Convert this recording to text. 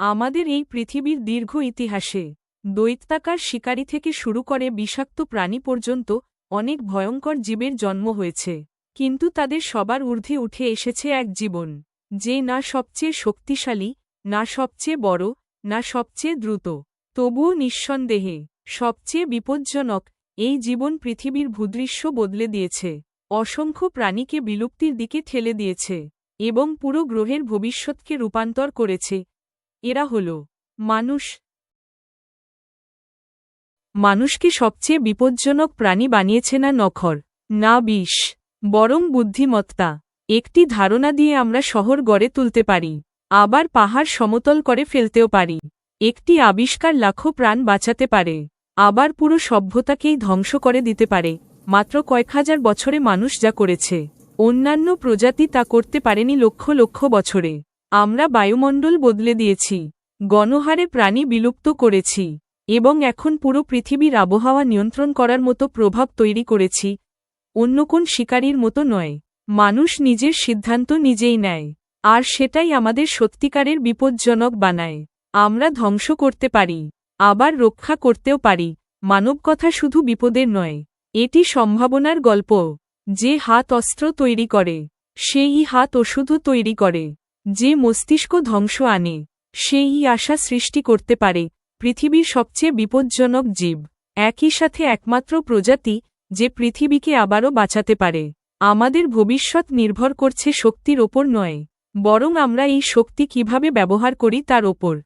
আমাদের এই পৃথিবীর দীর্ঘ ইতিহাসে দৈত্যাকার শিকারী থেকে শুরু করে বিষাক্ত প্রাণী পর্যন্ত অনেক ভয়ঙ্কর জীবের জন্ম হয়েছে, কিন্তু তাদের সবার ঊর্ধ্বে উঠে এসেছে এক জীবন, যে না সবচেয়ে শক্তিশালী, না সবচেয়ে বড়, না সবচেয়ে দ্রুত, তবুও নিঃসন্দেহে সবচেয়ে বিপজ্জনক এই জীবন পৃথিবীর ভূদৃশ্য বদলে দিয়েছে, অসংখ্য প্রাণীকে বিলুপ্তির দিকে ঠেলে দিয়েছে এবং পুরো গ্রহের ভবিষ্যৎকে রূপান্তর করেছে এরা হল, মানুষ। মানুষকে সবচেয়ে বিপজ্জনক প্রাণী বানিয়েছে না নখর? না বিষ, বরং বুদ্ধিমত্তা। একটি ধারণা দিয়ে আমরা শহর গড়ে তুলতে পারি, আবার পাহাড় সমতল করে ফেলতেও পারি। একটি আবিষ্কার লাখো প্রাণ বাঁচাতে পারে, আবার পুরো সভ্যতাকেই ধ্বংস করে দিতে পারে। মাত্র কয়েক হাজার বছরে মানুষ যা করেছে, অন্যান্য প্রজাতি তা করতে পারেনি লক্ষ লক্ষ বছরে। আমরা বায়ুমণ্ডল বদলে দিয়েছি, গণহারে প্রাণী বিলুপ্ত করেছি, এবং এখন পুরো পৃথিবীর আবহাওয়া নিয়ন্ত্রণ করার মতো প্রভাব তৈরি করেছি, অন্য কোন শিকারীর মতো নয়, মানুষ নিজের সিদ্ধান্ত নিজেই নেয়, আর সেটাই আমাদের সত্যিকারের বিপজ্জনক বানায়, আমরা ধ্বংস করতে পারি, আবার রক্ষা করতেও পারি, মানব কথা শুধু বিপদের নয়, এটি সম্ভাবনার গল্প, যে হাত অস্ত্র তৈরি করে, সেই হাত ওষুধও তৈরি করে। যে মস্তিষ্ক ধ্বংস আনে, সেই আশা সৃষ্টি করতে পারে, পৃথিবীর সবচেয়ে বিপজ্জনক জীব। একই সাথে একমাত্র প্রজাতি, যে পৃথিবীকে আবারও বাঁচাতে পারে। আমাদের ভবিষ্যৎ নির্ভর করছে শক্তির ওপর নয়, বরং আমরা এই শক্তি কীভাবে ব্যবহার করি তার ওপর।